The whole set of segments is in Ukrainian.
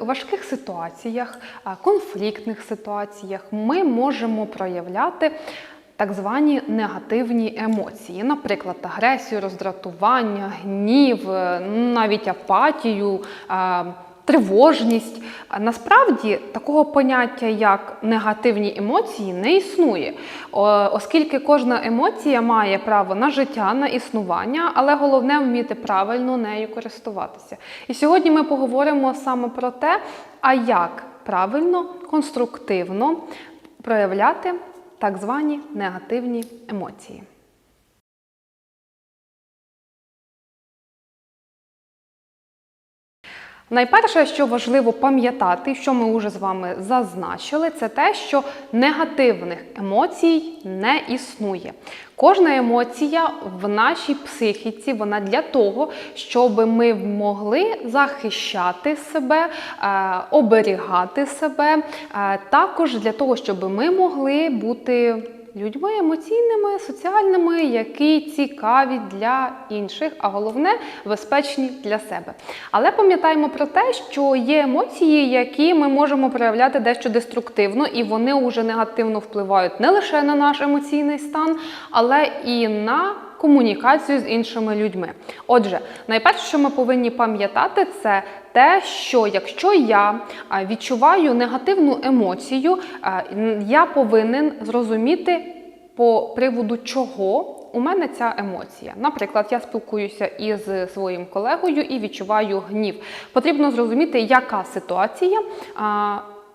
важких ситуаціях, конфліктних ситуаціях ми можемо проявляти. Так звані негативні емоції, наприклад, агресію, роздратування, гнів, е, навіть апатію, тривожність. Насправді такого поняття, як негативні емоції, не існує, оскільки кожна емоція має право на життя, на існування, але головне вміти правильно нею користуватися. І сьогодні ми поговоримо саме про те, а як правильно, конструктивно проявляти так звані негативні емоції. Найперше, що важливо пам'ятати, що ми вже з вами зазначили, це те, що негативних емоцій не існує. Кожна емоція в нашій психіці, вона для того, щоб ми могли захищати себе, е, оберігати себе, е, також для того, щоб ми могли бути людьми емоційними, соціальними, які цікаві для інших, а головне безпечні для себе. Але пам'ятаємо про те, що є емоції, які ми можемо проявляти дещо деструктивно, і вони вже негативно впливають не лише на наш емоційний стан, але і на комунікацію з іншими людьми. Отже, найперше, що ми повинні пам'ятати, це те, що якщо я відчуваю негативну емоцію, я повинен зрозуміти по приводу чого у мене ця емоція. Наприклад, я спілкуюся із своїм колегою і відчуваю гнів. Потрібно зрозуміти, яка ситуація.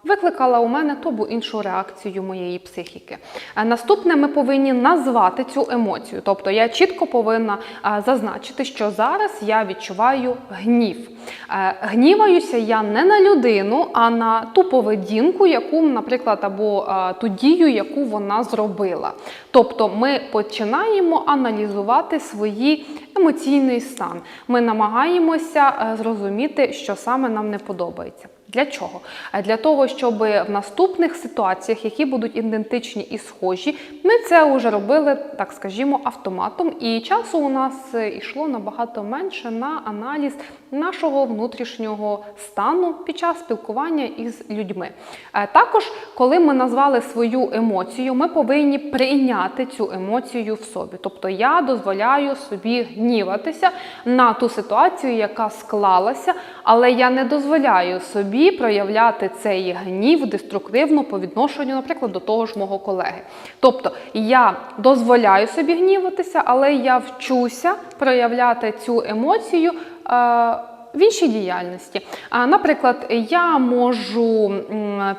Викликала у мене ту або іншу реакцію моєї психіки. Е, Наступне ми повинні назвати цю емоцію. Тобто я чітко повинна е, зазначити, що зараз я відчуваю гнів. Е, Гніваюся я не на людину, а на ту поведінку, яку, наприклад, або ту дію, яку вона зробила. Тобто ми починаємо аналізувати свої емоційний стан. Ми намагаємося зрозуміти, що саме нам не подобається. Для чого? Е, Для того, щоб в наступних ситуаціях, які будуть ідентичні і схожі, ми це вже робили, так скажімо, автоматом, і часу у нас е, йшло набагато менше на аналіз нашого внутрішнього стану під час спілкування із людьми. Е, Також, коли ми назвали свою емоцію, ми повинні прийняти цю емоцію в собі. Тобто я дозволяю собі гніватися на ту ситуацію, яка склалася, але я не дозволяю собі проявляти цей гнів деструктивно по відношенню, наприклад, до того ж мого колеги. Тобто я дозволяю собі гніватися, але я вчуся проявляти цю емоцію. е, в іншій діяльності. Наприклад, я можу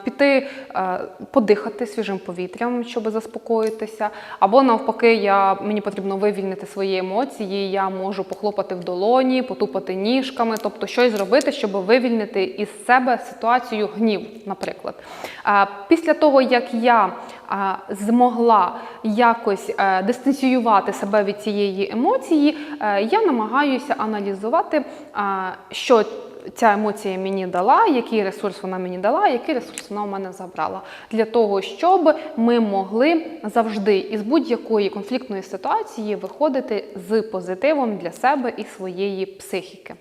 піти е, подихати свіжим повітрям, щоб заспокоїтися, або навпаки, я, мені потрібно вивільнити свої емоції. Я можу похлопати в долоні, потупати ніжками, тобто щось зробити, щоб вивільнити із себе ситуацію гнів, наприклад. Після того, як я змогла якось е, дистанціювати себе від цієї емоції, е, я намагаюся аналізувати, що ця емоція мені дала, який ресурс вона мені дала, який ресурс вона у мене забрала. Для того, щоб ми могли завжди із будь-якої конфліктної ситуації виходити з позитивом для себе і своєї психіки.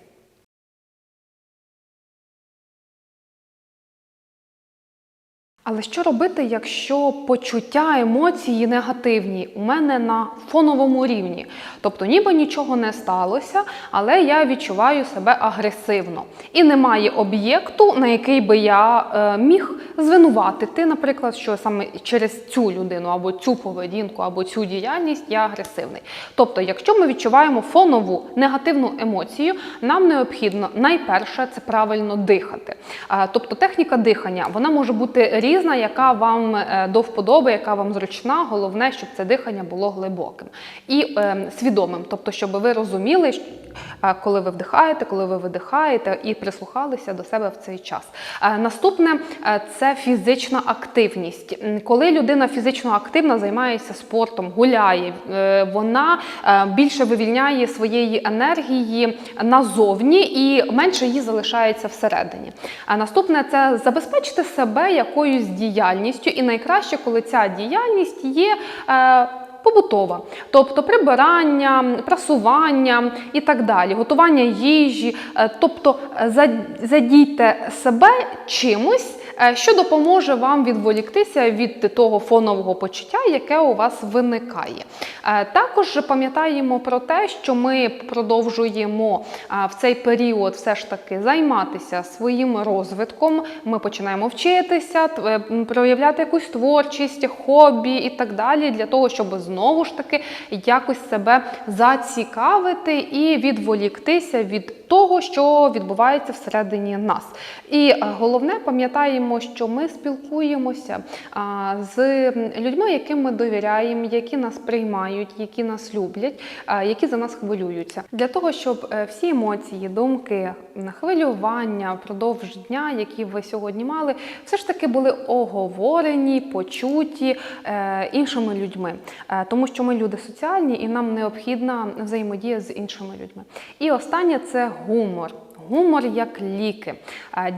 Але що робити, якщо почуття, емоції негативні у мене на фоновому рівні? Тобто, ніби нічого не сталося, але я відчуваю себе агресивно. І немає об'єкту, на який би я е, міг звинуватити, наприклад, що саме через цю людину або цю поведінку, або цю діяльність я агресивний. Тобто, якщо ми відчуваємо фонову негативну емоцію, нам необхідно найперше це правильно дихати. Е, Тобто техніка дихання вона може бути різна, яка вам е, до вподоби, яка вам зручна. Головне, щоб це дихання було глибоким і е, свідомим. Тобто, щоб ви розуміли, коли ви вдихаєте, коли ви видихаєте, і прислухалися до себе в цей час. Наступне е, це фізична активність. Коли людина фізично активна, займається спортом, гуляє, е, вона е, більше вивільняє своєї енергії назовні і менше її залишається всередині. Наступне це забезпечити себе якоюсь діяльністю, і найкраще, коли ця діяльність є. Побутова, тобто прибирання, прасування і так далі, готування їжі, е, тобто е, задійте себе чимось. Е, Що допоможе вам відволіктися від того фонового почуття, яке у вас виникає. Е, Також пам'ятаємо про те, що ми продовжуємо в цей період все ж таки займатися своїм розвитком. Ми починаємо вчитися, е, проявляти якусь творчість, хобі і так далі, для того, щоб знову ж таки якось себе зацікавити і відволіктися від того, що відбувається всередині нас. І е, головне, пам'ятаємо, що ми спілкуємося з людьми, яким ми довіряємо, які нас приймають, які нас люблять, які за нас хвилюються. Для того, щоб е, всі емоції, думки, хвилювання впродовж дня, які ви сьогодні мали, все ж таки були оговорені, почуті е, іншими людьми, Е, тому що ми люди соціальні і нам необхідна взаємодія з іншими людьми. І останнє це гумор. Гумор як ліки.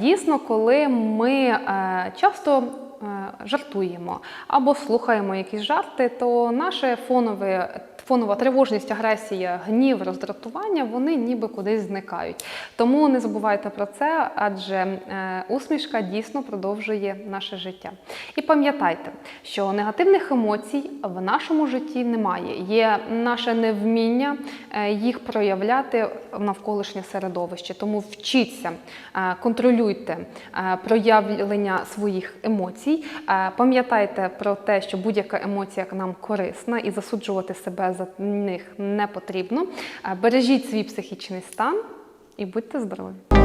Дійсно, коли ми е, часто е, жартуємо або слухаємо якісь жарти, то наше фонове. Фонова тривожність, агресія, гнів, роздратування вони ніби кудись зникають. Тому не забувайте про це, адже е, усмішка дійсно продовжує наше життя. І пам'ятайте, що негативних емоцій в нашому житті немає. Є наше невміння е, їх проявляти в навколишнє середовище. Тому вчіться, е, контролюйте проявлення своїх емоцій. Пам'ятайте про те, що будь-яка емоція нам корисна і засуджувати себе за них не потрібно. Е, Бережіть свій психічний стан і будьте здорові!